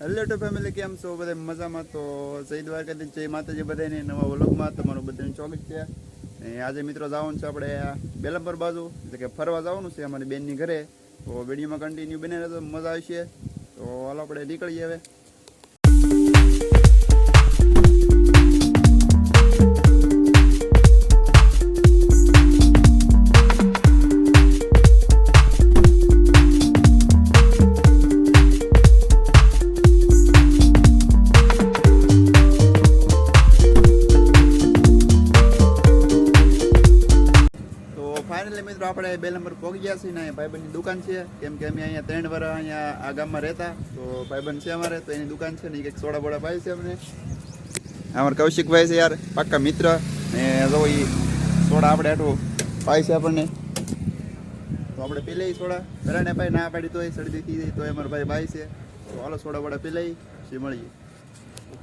Hello two family કેમ છો? બધા મજામાં? તો જય દ્વારકાથી જય માતાજી બધાને નવા વ્લોગમાં તમારું બધાનું સ્વાગત છે. અને આજે મિત્રો જવાનું છે આપણે બેલમપર બાજુ, એટલે કે ફરવા જવાનું છે અમારી બેનની ઘરે. તો વિડીયોમાં કન્ટિન્યુ બને રહેતો મજા આવશે. તો હાલો આપણે નીકળીએ હવે. ફાઇનલી મિત્રો, આપણે બે નંબર પહોંચી ગયા છીએ ને અહીંયા ભાઈબંધની દુકાન છે. કેમ કે અમે અહીંયા ત્રણ વર્ષ અહીંયા આ ગામમાં રહેતા. તો ભાઈબંધ છે અમારે, તો એની દુકાન છે ને એ કંઈક સોડા બોડા ભાઈ છે અમને. અમારા કૌશિકભાઈ છે યાર, પાક્કા મિત્ર. ને જો એ સોડા આપણે આટલું પાય છે આપણને. તો આપણે પી સોડા. ઘરાને ભાઈ ના પાડી તોય, શરદી થઈ જાય તો અમારો ભાઈ ભાઈ છે. તો હાલો સોડા બોડા પી લઈએ, પછી મળીએ.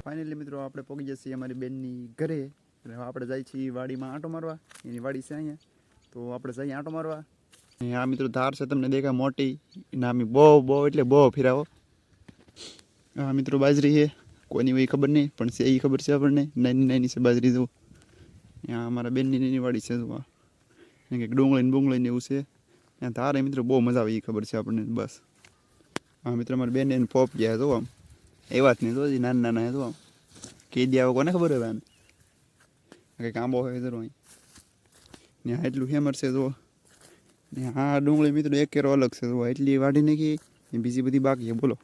ફાઇનલી મિત્રો, આપણે પહોંચી જઈએ અમારી બેનની ઘરે. અને આપણે જાય છીએ વાડીમાં આંટો મારવા. એની વાડી છે અહીંયા. તો આપણે જઈએ આંટો મારવા. આ મિત્રો ધાર છે, તમને દેખાય મોટી. નામી બહુ બહુ એટલે બહુ ફેરાવો. આ મિત્રો બાજરી છે કોની હોય ખબર નહીં, પણ છે એ ખબર છે આપણને. નાની નાની છે બાજરી જુઓ ત્યાં અમારા બેનની નાની વાડી છે જુઓ કંઈક ડુંગળી ને એવું છે. ત્યાં ધારે મિત્રો, બહુ મજા આવે એ ખબર છે આપણને, બસ. હા મિત્રો અમારા બેન એને પોપ ગયા જો આમ. એવા જ નહીં તો નાના નાના તો આમ. કહી દે કોને ખબર હોય આને? કંઈક આંબો હોય જરૂર અહીં. ને આ એટલું ફેમર છે જો ને આ ડુંગળી મિત્રો એક કેરો અલગ છે જો એટલી વાઢી નાખી, ને બીજી બધી બાકી છે, બોલો.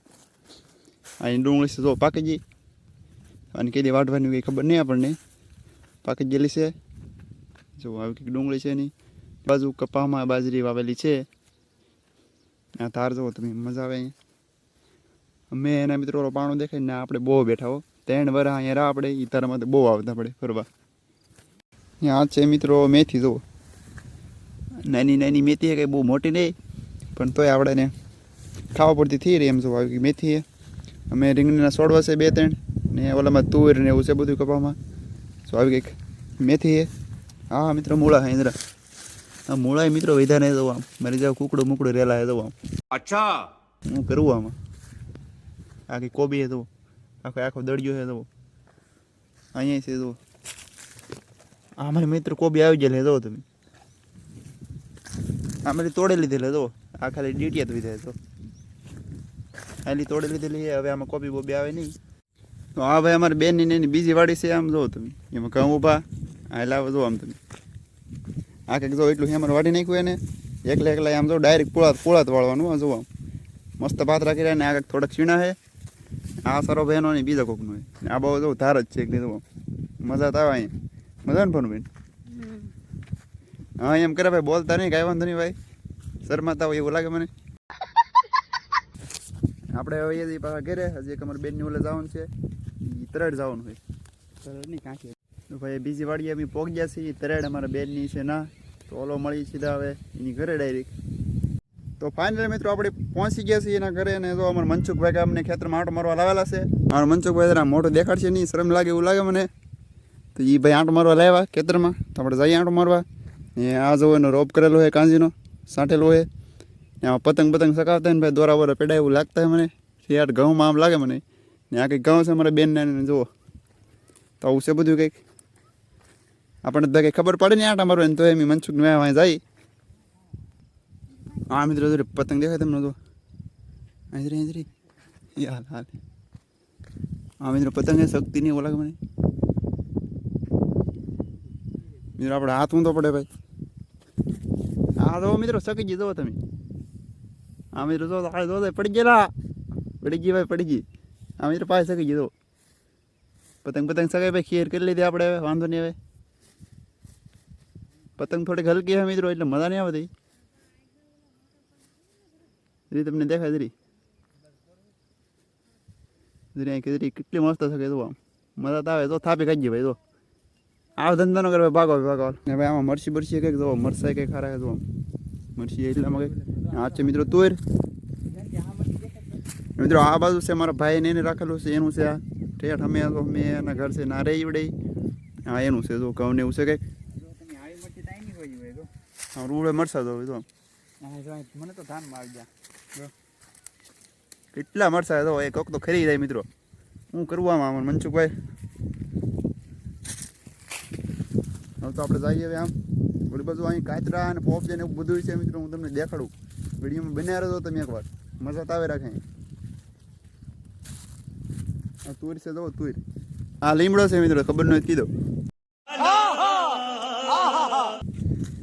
આ ડુંગળી છે જો પાકી ગઈ. અને કઈ વાઢવાની કંઈ ખબર નહીં આપણને. પાકી ગયેલી છે. જો આવી કંઈક ડુંગળી છે એની. બાજુ કપામાં બાજરી વાવેલી છે. આ તાર જુઓ, તમે મજા આવે અહીંયા. અમે એના મિત્રો ઓલો પાણો દેખાય ને આપણે બહુ બેઠા હો. ત્રણ વર અહીંયા રા આપણે એ તારામાં તો બહુ આવતા પડે ફરવા. આ છે મિત્રો મેથી, જુઓ. નાની નાની મેથી કંઈ બહુ મોટી નહીં. પણ તોય આપણે ને. ખાવા પડતી થઈ રહી એમ જો આવી મેથી અમે રીંગણીના છોડ વસે બે ત્રણ. ને ઓલામાં તુવેર ને એવું છે બધું કપામાં તો આવી ગઈ મેથી હે હા મિત્રો મૂળા હે ઇન્દ્ર. આ મૂળા મિત્રો વધ્યા નહીં જવા મારી જાવ કુકડો મુકડો રેલા હે આમ. અચ્છા. હું કરું આમાં? આ કંઈ કોબી હે જવો આખો આખો દળિયો હે જવો અહીંયા છે જવો આ મારી મિત્ર કોબી આવી ગયેલ હે જવો તમે. આ બધી તોડી લીધેલી જો. આ ખાલી ડીટીયા તો લીધે તો આલી તોડે લીધેલી હવે આમાં કોબી બોબી આવે નહીં. તો આ ભાઈ અમારી બેનની ને એની બીજી વાડી છે આમ, જો તમે. એમાં ઘઉં ઊભા, આ લાવો, જો આમ તમે. આ કંઈક જો એટલું હેમર વાડી નાખ્યું એને. એકલા એકલા આમ જો ડાયરેક્ટ પોળાત પોળાત વાળવાનું, આ જો આમ. મસ્ત પાત્રા કર્યા ને આ કંઈક થોડાક છીણા છે. આ સારો ભાઈનો ને બીજા કોકનો આ બહુ જો ધાર જ છે એક દીધું મજા તો આવે અહીંયા. મજા ને ભણું હા એમ કરે ભાઈ બોલતા નહીં કાંઈ વાંધો નહીં ભાઈ. શરમાતા હોય એવું લાગે મને. આપણે હવે એ પાછા ઘરે હજી એક અમારે બેનની ઓલે જવાનું છે. તરડ જવાનું હોય તરડની નહીં તો ભાઈ બીજી વાડીએ અમે પોગ ગયા છીએ તરડ અમારા બેનની છે ના. તો ઓલો મળી સીધા હવે એની ઘરે ડાયરેક્ટ તો ફાઇનલ મિત્રો આપણે પહોંચી ગયા છીએ એના ઘરે અને જો અમારા મનસુખભાઈ કે અમને ખેતરમાં આંટો મારવા લાવેલા છે. મારા મનસુખભાઈ જરા મોટો દેખાડશે નહીં શરમ લાગે એવું લાગે મને. તો એ ભાઈ આંટો મારવા લાવ્યા ખેતરમાં. તો આપણે જઈએ આંટો મારવા. ને આ જો એનો રોપ કરેલો હોય કાંજીનો સાંટેલો હોય આમાં પતંગ પતંગ સકાવતા ને ભાઈ દોરા વોરા પેડા એવું લાગતા હોય મને. યાર ઘઉંમાં આમ લાગે મને. ને આ કંઈક ઘઉં છે મારા બેનને જુઓ. તો આવું છે બધું કંઈક. આપણને તો કંઈ ખબર પડે ને આટા મારું એને તો એમ મનસુખ ને વાંહે જાય. હા મિત્રો જોડે પતંગ દેખાય તમને તો હાજરી હાજરી એ હાલ હાલ હા મિત્રો પતંગ એ શક્તિ નહીં ઓલા મને. મિત્રો, આપણે હાથ ઊંધો પડે ભાઈ. હા તો મિત્રો સકી ગઈ જો તમે આ મિત્રો જો આ જો પડી ગયેલા પડી ગઈ ભાઈ પડી ગઈ આ મિત્રો પાસે શકી ગઈ જો પતંગ પતંગ સગાઈ ભાઈ ખીર કરી લીધી આપણે હવે વાંધો નહીં હવે પતંગ થોડીક હલકી છે મિત્રો એટલે મજા નહીં આવતી જરી તમને દેખાય જરી જરી અહીં કેટલી મસ્ત શકે તો આમ મજા તો આવે તો થાપી કાઢી ભાઈ તો આ ધંધો નો કરે ભાગો ભાગો. ને ભાઈ, આમાં મરસી બરસી કંઈક જો મરસાઈ કંઈક ખારા જો આમ મરસી એટલામાં કંઈક. આ છે મિત્રો તુર મિત્રો, આ બાજુ છે મારા ભાઈ ને એને રાખેલું છે, એનું છે આ. ઠેઠ અમે તો, અમે એના ઘર છે ના રહી ઈવડે હા એનું છે, જો ઘઉં ને એવું છે કંઈક. હા રૂડે મરસા તો તો મને તો ધાનમાં આવી ગયા કેટલા મરસા તો એ કોક તો ખરી જાય, મિત્રો. હું કરવું આમાં આમાં, મનસુખભાઈ? તો આપણે જઈએ હવે આમ. ઓલી બાજુ અહીં કાચરા અને પોપ ને એવું બધું છે મિત્રો, હું તમને દેખાડું. વિડીયોમાં બને રહ્યો તમે એકવાર. મજા તાવે રાખે. આ તુર છે, જો તુર. આ લીમડો છે મિત્રો, ખબર નથી કીધો.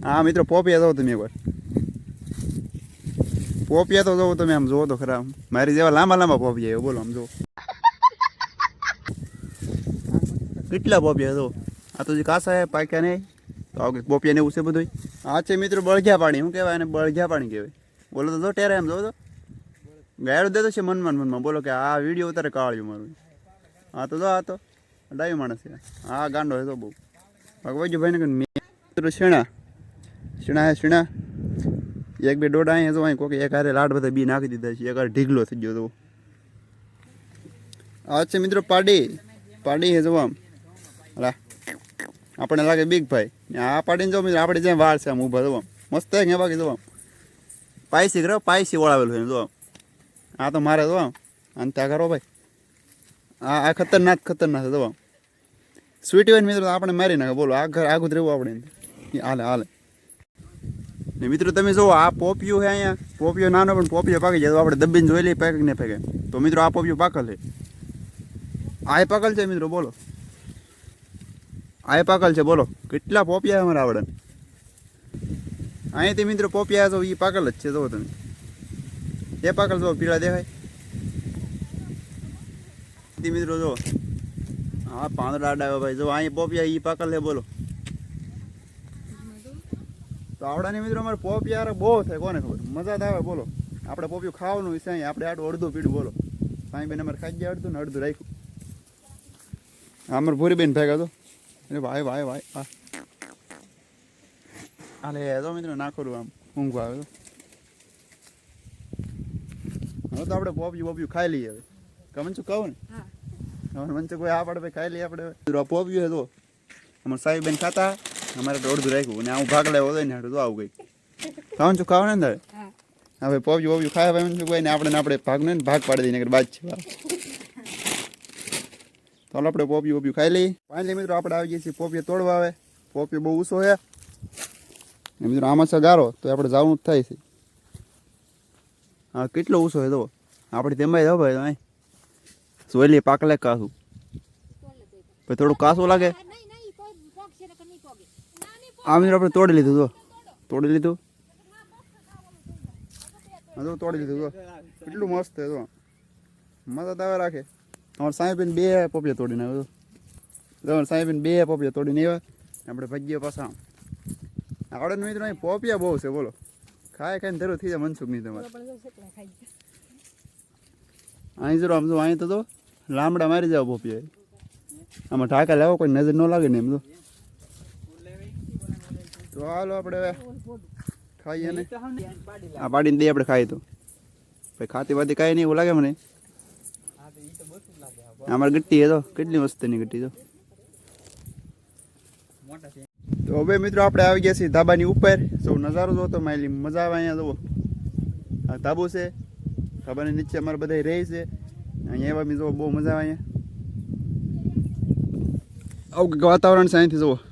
હા, મિત્રો, પોપિયા જાઓ તમે એકવાર. પોપિયા તો જોવો તમે આમ, જોવો તો ખરા. મારી જેવા લાંબા લાંબા પોપિયા બોલો આમ જો કેટલા પોપિયા જો આ તો જે કાસા હે પાક્યા નહીં તો આવું બોપિયા ને એવું છે બધું આ છે મિત્રો, બળગ્યા પાણી, શું કહેવાય એને? બળગ્યા પાણી કહેવાય. બોલો તો ટેરે એમ જો તો. ગાયડું દેતો છે મનમાં મનમાં. બોલો કે આ વીડિયો ઉતારે કાળ્યું મારું. હા તો જો, આ તો. ડાયું માણસ છે. હા, ગાંડો હે તો બહુ. ભગવાજી ભાઈને કે મિત્રો શીણા. શીણા હે, શીણા. એક બે દોઢ અહીંયા જો, અહીં કોક એક હારે લાડ બધા બી નાખી દીધા છે. એક હારે ઢીગલો થઈ ગયો તો આ છે મિત્રો, પાડી. પાડી હે, જો આમ. અલા આપણે લાગે બિગ ભાઈ. આ પાડીને જો મિત્ર, આપણે જ્યાં વાળ છે આમ ઊભા જોવા મસ્ત હે બાકી જોવા પાયસી કરો, પાયસી વળાવેલું છે જોવા આ તો મારે જોવા અને ત્યાં કરો ભાઈ. આ આ ખતરનાક ખતરનાક છે જોવા સ્વીટી વેન મિત્રો આપણે મારી નાખે. બોલો, આ ઘર આગું રહેવું આપણે. હાલે હાલે. ને મિત્રો, તમે જુઓ, આ પોપિયું છે અહીંયા. પોપિયો નાનો પણ પોપિયો પાકી જાય, તો આપણે દબીને જોઈ લઈએ, પાકે ને નહીં તો મિત્રો, આ પોપિયું પાકલ છે. આ પાકલ છે મિત્રો, બોલો. આ પાકલ છે, બોલો. કેટલા પોપિયા અમારા આવડે? અહીંથી મિત્રો પોપિયા છો એ પાકલ જ છે જો તમે. એ પાકલ જો પીળા દેખાય. મિત્રો જો હા, પાંદડા અડાવ્યા ભાઈ. જો અહીં પોપિયા એ પાકલ છે, બોલો. તો આવડાની મિત્રો અમારે પોપિયા બહુ થાય, કોને ખબર? મજા જ આવે, બોલો. આપણે પોપિયું ખાવાનું વિશે અહીં. આપણે આટલું અડધું પીડું, બોલો. સાંઈ બેન અમારે ખાઈ ગયા અડધું ને અડધું રાખ્યું. અમારે ભૂરી બેન ભેગા તો અરે ભાઈ ભાઈ ભાઈ અરે એ તો મિત્રો કરું આમ ઊંઘ આવે હવે તો આપણે પોપિયું પોપિયું ખાઈ લઈએ હવે. કમન શું કહું ને? હવે મન કોઈ આ પડે ખાઈ લઈએ આપણે પોપ્યું હે તો અમારે સાહેબ બેન ખાતા અમારે તો અડધું રાખ્યું. અને હું ભાગ લેવો હોય ને તો આવું કઈ ખાવાનું છું ખાવાનું ને અંદર હવે પોપિયું પોપિયું ખાય ભાઈ મન કોઈ ને આપણે આપણે ભાગ ને ભાગ પાડી દઈને બાદ છે. તો આપણે પોપિયું પોપિયું ખાઈ લઈએ. ફાઇનલી મિત્રો આપણે આવી જઈએ છીએ પોપિયું તોડવા આવે પોપિયું બહુ ઊંચો છે. મિત્રો આમાં છે ગારો, તો આપણે જવાનું જ થાય છે. હા, કેટલો ઊંચો છે તો આપણે તેમાં જાવ ભાઈ, અહીં. જોઈ લઈએ પાકલે કાસું. પછી થોડું કાસું લાગે? આ મિત્રો, આપણે તોડી લીધું તો તોડી લીધું? હા તો તોડી લીધું તો કેટલું મસ્ત છે તો મજા આવે રાખે. અમારે સાહેબીને બે પોપિયા તોડીને આવ્યો. તો અમારે સાહેબીને બે પોપિયા તોડીને આવ્યા. આપણે ભાગ્ય પાછા. આવડે મિત્રો અહીં પોપિયા બહુ છે, બોલો. ખાય ખાઈને ધરું થઈ જાય મનસુખ નહીં તમારે. અહીં જરો આમ જો અહીં તો લાંબડા મારી જાવ પોપિયા આમાં ઢાકા લાવો કોઈ નજર ન લાગે ને એમ તો ચાલો આપણે ખાઈએ ને. આ પાડીને દે આપણે ખાઈ તો. ભાઈ ખાતી વાતી કાંઈ નહીં એવું લાગે મને. અમારે ગટ્ટી તો, કેટલી મસ્તની ગટ્ટી તો તો હવે મિત્રો આપણે આવી ગયા છીએ ધાબાની ઉપર. સૌ નજારો જોતો માયલી મજા આવે અહીંયા, જુઓ. આ ધાબુ છે. ધાબાની નીચે અમારે બધા રહે છે. અહીંયા એવા મિત્રો બહુ મજા આવે અહીંયા. આવું વાતાવરણ છે અહીંથી, જુઓ.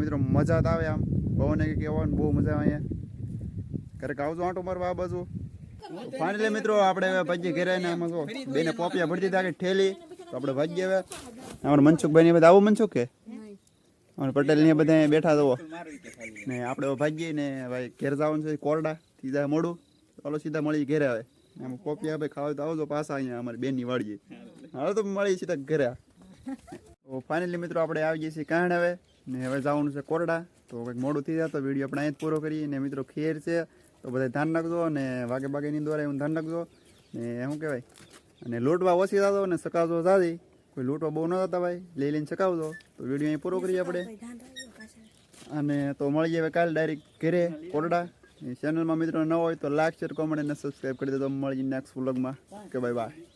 મિત્રો, મજા આવે આમ. પવન કે કહેવાનું, બહુ મજા આવે અહીંયા. ક્યારેક આવજો આંટો મારવા આ બાજુ. ફાઇનલી મિત્રો, આપણે હવે ભજી ઘરે ને આમાં જો, બેને પોપિયા ભરી દીધા ઠેલી. તો આપણે ભજીએ હવે. અમારા મનસુખભાઈ ને બધા આવું મનસુખ કે? અમારા પટેલ ને બધા બેઠા જવો ને આપણે ભાગીએ ને ભાઈ ઘેર જવાનું છે કોરડા, સીધા મોડું. ચાલો સીધા મળી ઘેરે આવે આમ પોપિયા ભાઈ ખાવા તો આવજો પાછા અહીંયા, અમારી બેનની વાડીએ. હવે તો મળી સીધા ઘરે. ફાઇનલી મિત્રો, આપણે આવી જઈએ છીએ કાંડ હવે. ને હવે જવાનું છે કોરડા. તો કંઈક મોડું થઈ જાય તો વીડિયો આપણે અહીંયા જ પૂરો કરીએ. ને મિત્રો ખેર છે તો બધા ધ્યાન રાખજો અને વાગે બાગેની દ્વારા એવું ધ્યાન રાખજો. ને શું કહેવાય? અને લોટવા ઓછી થતો ને સકાવજો જાજી. કોઈ લોટવા બહુ ન થતા ભાઈ. લઈ લઈને સકાવજો. તો વીડિયો અહીં પૂરો કરીએ આપણે. અને તો મળીએ હવે કાલે ડાયરેક્ટ ઘરે કોરડા. ચેનલમાં મિત્રો ન હોય તો લાઈક શેર કોમેન્ટ અને સબસ્ક્રાઈબ કરી દેજો. મળીએ નેક્સ્ટ વ્લોગમાં કે બાય બાય